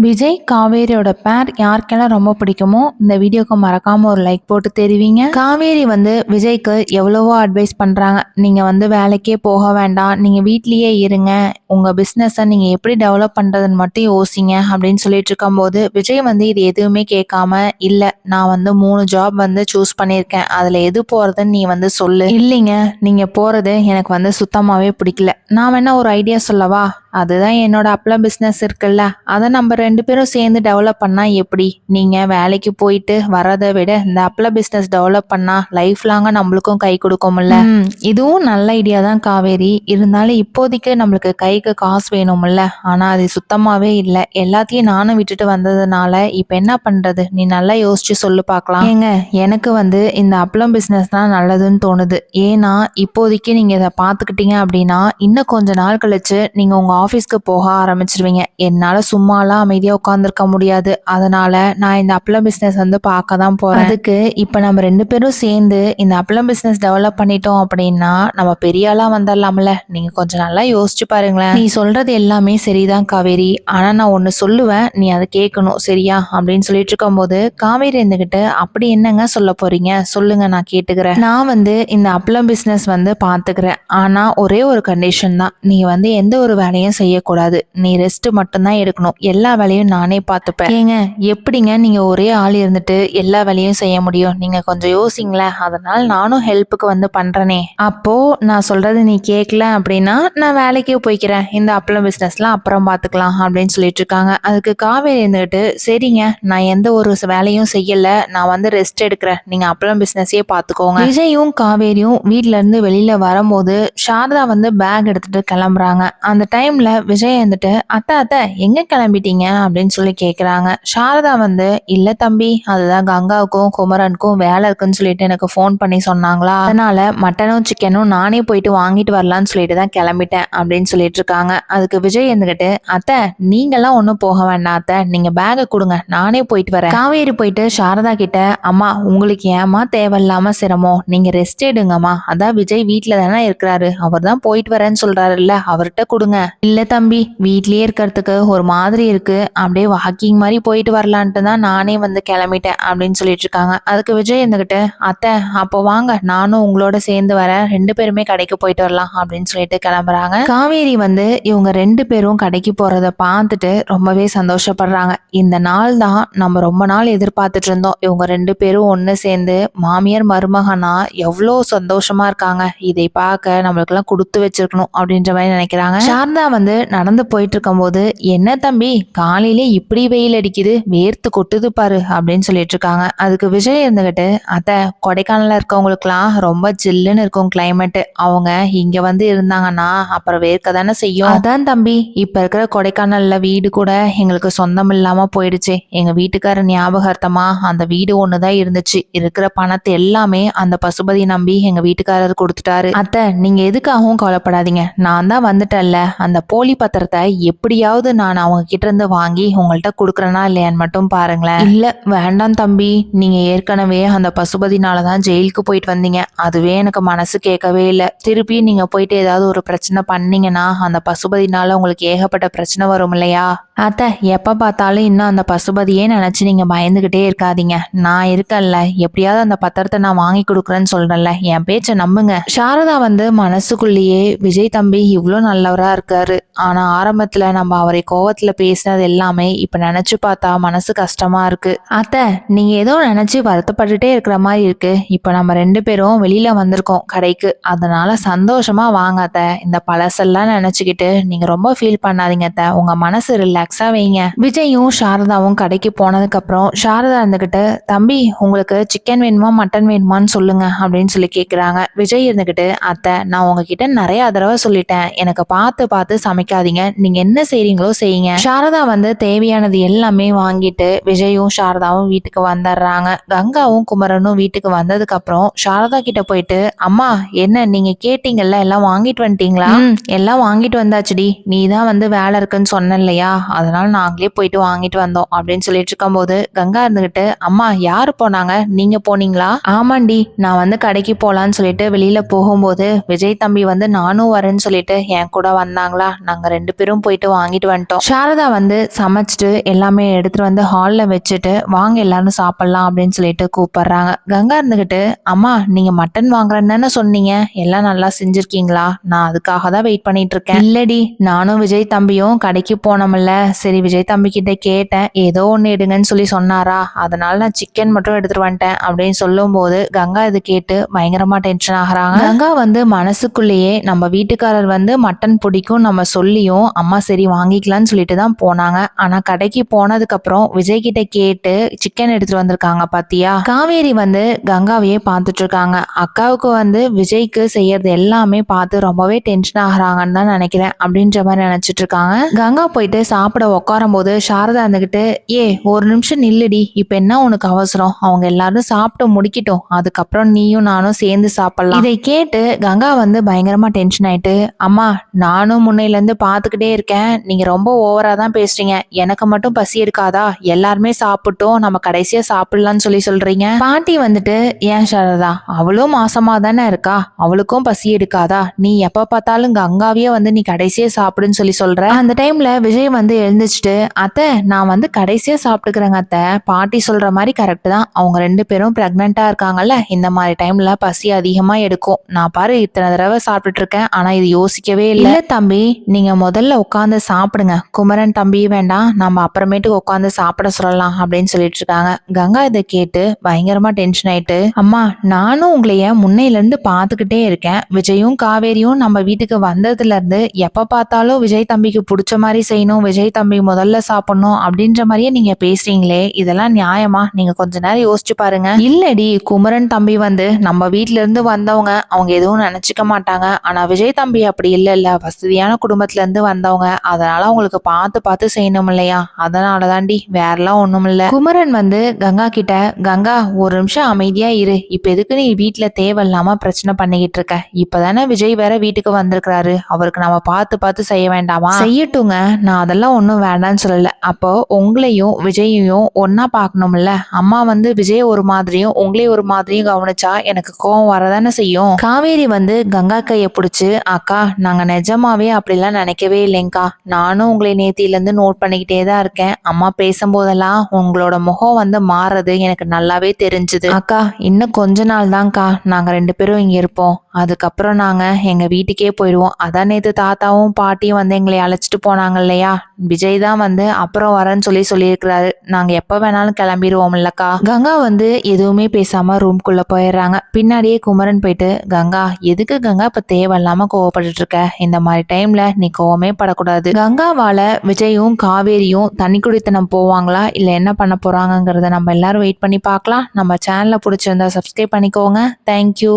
விஜய் காவேரியோட பேர் யாருக்கெல்லாம் ரொம்ப பிடிக்குமோ இந்த வீடியோக்கு மறக்காம ஒரு லைக் போட்டு தெரிவிங்க. காவேரி வந்து விஜய்க்கு எவ்வளவோ அட்வைஸ் பண்றாங்க. நீங்க வந்து வேலைக்கே போக வேண்டாம். நீங்க வீட்லயே இருங்க. உங்க பிஸ்னஸை நீங்க எப்படி டெவலப் பண்றதுன்னு மட்டும் யோசிங்க அப்படின்னு சொல்லிட்டு இருக்கும்போது விஜய் வந்து இது எதுவுமே கேட்காம இல்ல நான் வந்து மூணு ஜாப் வந்து சூஸ் பண்ணியிருக்கேன். அதுல எது போறதுன்னு நீ வந்து சொல்லு. இல்லைங்க. நீங்க போறது எனக்கு வந்து சுத்தமாவே பிடிக்கல. நான் வேணா ஒரு ஐடியா சொல்லவா? அதுதான் என்னோட அப்பளம் பிஸ்னஸ் இருக்குல்ல. அதை நம்ம ரெண்டு பேரும் சேர்ந்து டெவலப் பண்ணா எப்படி? நீங்க வேலைக்கு போயிட்டு வரதை விட இந்த அப்பளம் பிஸ்னஸ் டெவலப் பண்ணா லைஃப் லாங்கா நம்மளுக்கும் கை கொடுக்கும்ல. இதுவும் நல்ல ஐடியா தான் காவேரி. இருந்தாலும் இப்போதைக்கு நம்மளுக்கு கைக்கு காசு வேணும்ல. ஆனா அது சுத்தமாவே இல்லை. எல்லாத்தையும் நானும் விட்டுட்டு வந்ததுனால இப்ப என்ன பண்றது? நீ நல்லா யோசிச்சு சொல்லு பார்க்கலாம் ஏங்க எனக்கு வந்து இந்த அப்பளம் பிஸ்னஸ் தான் நல்லதுன்னு தோணுது. ஏன்னா இப்போதைக்கு நீங்க இதை பார்த்துக்கிட்டீங்க அப்படின்னா இன்னும் கொஞ்ச நாள் கழிச்சு நீங்க உங்க ஆஃபீஸ்க்கு போக ஆரம்பிச்சிருவீங்க. என்னால சும்மாலாம் அமைதியா உட்காந்துருக்க முடியாது. அதனால நான் இந்த அப்பளம் பிஸ்னஸ் வந்து பார்க்க தான் போறேன். அதுக்கு இப்ப நம்ம ரெண்டு பேரும் சேர்ந்து இந்த அப்பளம் பிஸ்னஸ் டெவலப் பண்ணிட்டோம் அப்படின்னா நம்ம பெரிய ஆளா வந்துடலாம்ல நீங்க கொஞ்சம் நல்லா யோசிச்சு பாருங்களேன். நீ சொல்றது எல்லாமே சரிதான் காவேரி. ஆனா நான் ஒன்னு சொல்லுவேன். நீ அதை கேட்கணும். சரியா? அப்படின்னு சொல்லிட்டு இருக்கும்போது காவேரி இருந்துகிட்டு அப்படி என்னங்க சொல்ல போறீங்க? சொல்லுங்க நான் கேட்டுக்கிறேன். நான் வந்து இந்த அப்பளம் பிஸ்னஸ் வந்து பாத்துக்கிறேன் ஆனா ஒரே ஒரு கண்டிஷன் தான். நீ வந்து எந்த ஒரு வேலையும் செய்யக்கூடாது. நீ ரெஸ்ட் மட்டும்தான் எடுக்கணும். எல்லா வேலையும் நானே பார்த்துப்பேன். ஏங்க எப்படிங்க நீங்க ஒரே ஆள் இருந்துட்டு எல்லா வேலையும் செய்ய முடியும்? நீங்க கொஞ்சம் யோசிங்களேன். அதனால நானும் ஹெல்ப்புக்கு வந்து பண்றேனே. அப்போ நான் சொல்றது நீ கேட்கல அப்படின்னா நான் வேலைக்கே போய்க்கிறேன். இந்த அப்பளம் பிஸ்னஸ்லாம் அப்புறம் பார்த்துக்கலாம் அப்படின்னு சொல்லிட்டு இருக்காங்க. அதுக்கு காவேரி இருந்துகிட்டு சரிங்க நான் எந்த ஒரு வேலையும் செய்யல. நான் வந்து ரெஸ்ட் எடுக்கிறேன். நீங்க அப்பளம் பிஸ்னஸே பார்த்துக்கோங்க. விஜயும் காவேரியும் வீட்ல இருந்து வெளியில வரும்போது சாரதா வந்து பேக் எடுத்துட்டு கிளம்புறாங்க. அந்த டைம்ல விஜய் வந்துட்டு அத்தை அத்தை எங்க கிளம்பிட்டீங்க? அப்படின்னு சொல்லி கேக்குறாங்க. சாரதா வந்து இல்ல தம்பி அதுதான் கங்காவுக்கும் குமரனுக்கும் வேலை இருக்குன்னு சொல்லிட்டு எனக்கு ஃபோன் பண்ணி சொன்னாங்களா? அதனால மட்டனும் சிக்கனும் நானே போயிட்டு வாங்கிட்டு வரலான்னு சொல்லிட்டு தான் கிளம்பிட்டேன் அப்படின்னு சொல்லிட்டு இருக்காங்க. அதுக்கு விஜய் இருந்துகிட்டு அத்தை நீங்கெல்லாம் ஒன்றும் போக வேண்டாம் அத்தை. நீங்க பேகை கொடுங்க நானே போயிட்டு வரேன். காவேரி போயிட்டு சாரதா கிட்ட அம்மா உங்களுக்கு ஏமா தேவையில்லாம சிரமம்? நீங்க ரெஸ்ட் எடுங்கம்மா. அதான் விஜய் வீட்டில் தானே இருக்கிறாரு. அவர் தான் போயிட்டு வரேன்னு சொல்கிறாருல்ல அவர்கிட்ட கொடுங்க. இல்லை தம்பி வீட்லயே இருக்கிறதுக்கு ஒரு மாதிரி இருக்கு. அப்படியே வாக்கிங் மாதிரி போயிட்டு வரலான்ட்டு தான் நானே வந்து கிளம்பிட்டேன் அப்படின்னு சொல்லிட்டு இருக்காங்க. அதுக்கு விஜய் இருந்துகிட்டு அத்தை அப்போ வாங்க நானும் உங்களோட சேர்ந்து வரேன் ரெண்டு பேருமே கடைக்கு போயிட்டு வரலாம் அப்படின்னு சொல்லிட்டு கிளம்புறாங்க. காவேரி வந்து இவங்க ரெண்டு பேரும் கடைக்கு போறத பார்த்துட்டு ரொம்பவே சந்தோஷப்படுறாங்க. இந்த நாள் தான் நம்ம ரொம்ப நாள் எதிர்பார்த்துட்டு இருந்தோம். இவங்க ரெண்டு பேரும் ஒன்று சேர்ந்து மாமியார் மருமகனா எவ்வளோ சந்தோஷமா இருக்காங்க. இதை பார்க்க நம்மளுக்கெல்லாம் கொடுத்து வச்சிருக்கணும் அப்படின்ற மாதிரி நினைக்கிறாங்க. சாரதா வந்து நடந்து போயிட்டு இருக்கும்போது என்ன தம்பி காலையிலே இப்படி வெயில் அடிக்குது வேர்த்து கொட்டுது பாரு அப்படின்னு சொல்லிட்டு இருக்காங்க அதுக்கு விஜய் இருந்துகிட்டு அத்தை கொடைக்கானலில் இருக்கவங்களுக்குலாம் ரொம்ப ஜில்லுன்னு இருக்கும் கிளைமேட் அவங்க இங்க வந்து இருந்தாங்கன்னா அப்புறம் வேர்க்க தானே செய்யும். அதான் தம்பி இப்ப இருக்கிற கொடைக்கானல்ல வீடு கூட எங்களுக்கு சொந்தம் இல்லாம போயிடுச்சு. எங்க வீட்டுக்கார ஞாபகார்த்தமா அந்த வீடு ஒண்ணுதான் இருந்துச்சு. இருக்கிற பணத்தை எல்லாமே அந்த பசுபதி நம்பி எங்க வீட்டுக்காரர் கொடுத்துட்டாரு. அத்தை நீங்க எதுக்காகவும் கவலைப்படாதீங்க. நான் தான் வந்துட்டேன்ல. அந்த போலி பத்திரத்தை எப்படியாவது நான் அவங்க கிட்ட இருந்து வாங்கி உங்கள்கிட்ட கொடுக்குறேனா இல்லையான்னு மட்டும் பாருங்களேன். இல்ல வேண்டாம் தம்பி. நீங்க ஏற்கனவே அந்த பசுபதினால தான் ஜெயிலுக்கு போயிட்டு வந்தீங்க. அதுவே எனக்கு மனசு கேட்கவே இல்லை. திருப்பி நீங்க போயிட்டு ஏதாவது ஒரு பிரச்சனை பண்ணீங்கன்னா அந்த பசுபதினால உங்களுக்கு ஏகப்பட்ட பிரச்சனை வரும் இல்லையா? அத்தை எப்போ பார்த்தாலும் இன்னும் அந்த பசுபதியே நினச்சி நீங்கள் பயந்துக்கிட்டே இருக்காதீங்க. நான் இருக்கேன்ல. எப்படியாவது அந்த பத்திரத்தை நான் வாங்கி கொடுக்குறேன்னு சொல்கிறேன்ல என் பேச்சை நம்புங்க. சாரதா வந்து மனசுக்குள்ளேயே விஜய் தம்பி இவ்வளோ நல்லவராக இருக்காரு. ஆனால் ஆரம்பத்தில் நம்ம அவரை கோவத்தில் பேசினது எல்லாமே இப்போ நினச்சி பார்த்தா மனசு கஷ்டமாக இருக்குது அத்தை நீங்கள் ஏதோ நினச்சி வருத்தப்பட்டுட்டே இருக்கிற மாதிரி இருக்குது இப்போ நம்ம ரெண்டு பேரும் வெளியில் வந்திருக்கோம் கடைக்கு. அதனால சந்தோஷமாக வாங்க அத்தை. இந்த பழசெல்லாம் நினச்சிக்கிட்டு நீங்கள் ரொம்ப ஃபீல் பண்ணாதீங்க அத்தை. உங்கள் மனசு ரிலாக்ஸ் வைங்க விஜயும் சாரதாவும் கடைக்கு போனதுக்கு அப்புறம் சாரதா இருந்துகிட்டு தம்பி உங்களுக்கு சிக்கன் வேணுமா மட்டன் வேணுமான்னு சொல்லுங்க அப்படின்னு சொல்லி கேக்குறாங்க. விஜய் இருந்துகிட்டு அத்தை நான் உங்ககிட்ட நிறைய தடவை சொல்லிட்டேன். எனக்கு பார்த்து பார்த்து சமைக்காதீங்க. நீங்க என்ன செய்றீங்களோ செய்யுங்க. சாரதா வந்து தேவையானது எல்லாமே வாங்கிட்டு விஜயும் சாரதாவும் வீட்டுக்கு வந்துடுறாங்க. கங்காவும் குமரனும் வீட்டுக்கு வந்ததுக்கு அப்புறம் சாரதா கிட்ட போயிட்டு அம்மா என்ன நீங்க கேட்டீங்கல்ல எல்லாம் வாங்கிட்டு வந்துட்டீங்களா? "ம், எல்லாம் வாங்கிட்டு வந்தாச்சுடி. நீ தான் வந்து வேலை இருக்குன்னு சொன்ன இல்லையா? அதனால நாங்களே போயிட்டு வாங்கிட்டு வந்தோம் அப்படின்னு சொல்லிட்டு இருக்கும்போது கங்கா இருந்துகிட்டு அம்மா யாரு போனாங்க? நீங்க போனீங்களா? ஆமாண்டி நான் வந்து கடைக்கு போலான்னு சொல்லிட்டு வெளியில போகும்போது விஜய் தம்பி வந்து நானும் வரேன்னு சொல்லிட்டு என் கூட வந்தாங்களா? நாங்க ரெண்டு பேரும் போயிட்டு வாங்கிட்டு வந்துட்டோம். சாரதா வந்து சமைச்சிட்டு எல்லாமே எடுத்துட்டு வந்து ஹால்ல வச்சுட்டு வாங்க எல்லாரும் சாப்பிடலாம் அப்படின்னு சொல்லிட்டு கூப்பிடுறாங்க. கங்கா இருந்துகிட்டு அம்மா நீங்க மட்டன் வாங்குறேன்னு சொன்னீங்க? எல்லாம் நல்லா செஞ்சிருக்கீங்களா? நான் அதுக்காக தான் வெயிட் பண்ணிட்டு இருக்கேன். இல்லடி நானும் விஜய் தம்பியும் கடைக்கு போனோம்ல சரி விஜய் தம்பிக்கிட்ட கேட்டேன். ஏதோ ஒன்று எடுங்கன்னு சொல்லி சொன்னாரா? அதனால நான் சிக்கன் மட்டும் எடுத்துட்டு வந்துட்டேன் அப்படின்னு சொல்லும்போது கங்கா இது கேட்டு பயங்கரமா டென்ஷன் ஆகுறாங்க. கங்கா வந்து மனசுக்குள்ளேயே நம்ம வீட்டுக்காரர் வந்து மட்டன் பிடிக்கும் நம்ம சொல்லியும் அம்மா சரி வாங்கிக்கலாம்னு சொல்லிட்டு தான் போனாங்க. ஆனா கடைக்கு போனதுக்கு அப்புறம் விஜய் கிட்ட கேட்டு சிக்கன் எடுத்துட்டு வந்திருக்காங்க பாத்தியா? காவேரி வந்து கங்காவையே பார்த்துட்டு இருக்காங்க. அக்காவுக்கு வந்து விஜய்க்கு செய்யறது எல்லாமே பார்த்து ரொம்பவே டென்ஷன் ஆகுறாங்கன்னு தான் நினைக்கிறேன் அப்படின்ற மாதிரி நினைச்சிட்டு இருக்காங்க. கங்கா போயிட்டு சாப்பிட உட்காரும் போது சாரதா இருந்துகிட்டு ஏ ஒரு நிமிஷம் நில்லுடி. இப்போ என்ன உனக்கு அவசரம்? அவங்க எல்லாரும் சாப்பிட்டு முடிக்கட்டும். அதுக்கப்புறம் நீயும் நானும் சேர்ந்து சாப்பிடலாம். இதை கேட்டு கங்கா வந்து பயங்கரமா டென்ஷன் ஆயிட்டு அம்மா நானும் முன்னையிலேருந்து பார்த்துக்கிட்டே இருக்கேன். நீங்க ரொம்ப ஓவரா தான் பேசுறீங்க. எனக்கு மட்டும் பசி எடுக்காதா? எல்லாருமே சாப்பிட்டோம். நம்ம கடைசியா சாப்பிடலாம்னு சொல்லி சொல்றீங்க? பாட்டி வந்துட்டு ஏன் சாரதா? அவளும் மாசமா தானே இருக்கா? அவளுக்கும் பசி எடுக்காதா? நீ எப்ப பார்த்தாலும் கங்காவையே வந்து நீ கடைசியா சாப்பிடுன்னு சொல்லி சொல்ற? அந்த டைம்ல விஜய் வந்து எழுந்திரிச்சிட்டு அத்தை நான் வந்து கடைசியாக சாப்பிட்டுக்கிறேங்க அத்தை. பாட்டி சொல்கிற மாதிரி கரெக்டு தான். அவங்க ரெண்டு பேரும் ப்ரெக்னெண்ட்டாக இருக்காங்கல்ல இந்த மாதிரி டைமில் பசி அதிகமாக எடுக்கும். நான் பாரு இத்தனை தடவை சாப்பிட்டுட்டு இருக்கேன். இது யோசிக்கவே இல்லை. தம்பி நீங்கள் முதல்ல உட்காந்து சாப்பிடுங்க. குமரன் தம்பி வேண்டாம். நம்ம அப்புறமேட்டுக்கு உட்காந்து சாப்பிட சொல்லலாம் அப்படின்னு சொல்லிட்டு இருக்காங்க. கங்கா இதை கேட்டு பயங்கரமாக டென்ஷன் ஆயிட்டு அம்மா நானும் உங்களைய முன்னையிலேருந்து பார்த்துக்கிட்டே இருக்கேன். விஜயும் காவேரியும் நம்ம வீட்டுக்கு வந்ததுலேருந்து எப்போ பார்த்தாலும் விஜய் தம்பிக்கு பிடிச்ச மாதிரி செய்யணும். விஜய் தம்பி முதல்ல சாப்பிடணும் அப்படின்ற மாதிரியே நீங்க பேசுறீங்களே இதெல்லாம் நியாயமா? நீங்க கொஞ்ச நேரம் யோசிச்சு பாருங்க. இல்லடி குமரன் தம்பி வந்து நம்ம வீட்ல இருந்து வந்தவங்க அவங்க எதுவும் நினைச்சுக்க மாட்டாங்க. ஆனா விஜய் தம்பி அப்படி இல்ல இல்ல வசதியான குடும்பத்துல இருந்து வந்தவங்க. அதனால அவங்களுக்கு பார்த்து பார்த்து செய்யணும் இல்லையா? அதனால தாண்டி வேறலாம் ஒண்ணும் இல்ல. குமரன் வந்து கங்கா கிட்ட கங்கா ஒரு நிமிஷம் அமைதியா இரு. இப்ப எதுக்கு நீ வீட்ல தேவையில்லாம பிரச்சனை பண்ணிக்கிட்டு இருக்க? இப்பதானே விஜய் வேற வீட்டுக்கு வந்திருக்கிறாரு. அவருக்கு நம்ம பார்த்து பார்த்து செய்ய வேண்டாமா? செய்யட்டுங்க. நான் அதெல்லாம் ஒன்றும் வேண்டான்னு சொல்லலை. அப்போ உங்களையும் விஜயையும் ஒன்றா பார்க்கணும்ல? அம்மா வந்து விஜய் ஒரு மாதிரியும் உங்களையும் ஒரு மாதிரியும் கவனிச்சா எனக்கு கோவம் வரதானே செய்யும்? காவேரி வந்து கங்கா கையை பிடிச்சி அக்கா நாங்கள் நிஜமாவே அப்படிலாம் நினைக்கவே இல்லைங்கக்கா நானும் உங்களை நேத்தியிலேருந்து நோட் பண்ணிக்கிட்டே தான் இருக்கேன். அம்மா பேசும்போதெல்லாம் உங்களோட முகம் வந்து மாறுறது எனக்கு நல்லாவே தெரிஞ்சுது. அக்கா இன்னும் கொஞ்ச நாள் தான்க்கா நாங்கள் ரெண்டு பேரும் இங்கே இருப்போம். அதுக்கப்புறம் நாங்கள் எங்கள் வீட்டுக்கே போயிடுவோம் அதான் நேற்று தாத்தாவும் பாட்டியும் வந்து எங்களை அழைச்சிட்டு போனாங்க இல்லையா? விஜய் தான் வந்து அப்புறம் வரேன்னு சொல்லி சொல்லியிருக்கிறாரு. நாங்கள் எப்போ வேணாலும் கிளம்பிடுவோம் இல்லக்கா. கங்கா வந்து எதுவுமே பேசாமல் ரூம்குள்ளே போயிடுறாங்க. பின்னாடியே குமரன் போயிட்டு கங்கா எதுக்கு கங்கா இப்போ தேவையில்லாமல் கோவப்பட்டுட்டு இருக்க இந்த மாதிரி டைமில் நீ கோவமே படக்கூடாது. கங்காவால் விஜயும் காவேரியும் தனி குடித்தனம் போவாங்களா? இல்லை என்ன பண்ண போகிறாங்கங்கிறத நம்ம எல்லாரும் வெயிட் பண்ணி பார்க்கலாம். நம்ம சேனலை பிடிச்சிருந்தா சப்ஸ்கிரைப் பண்ணிக்கோங்க. தேங்க்யூ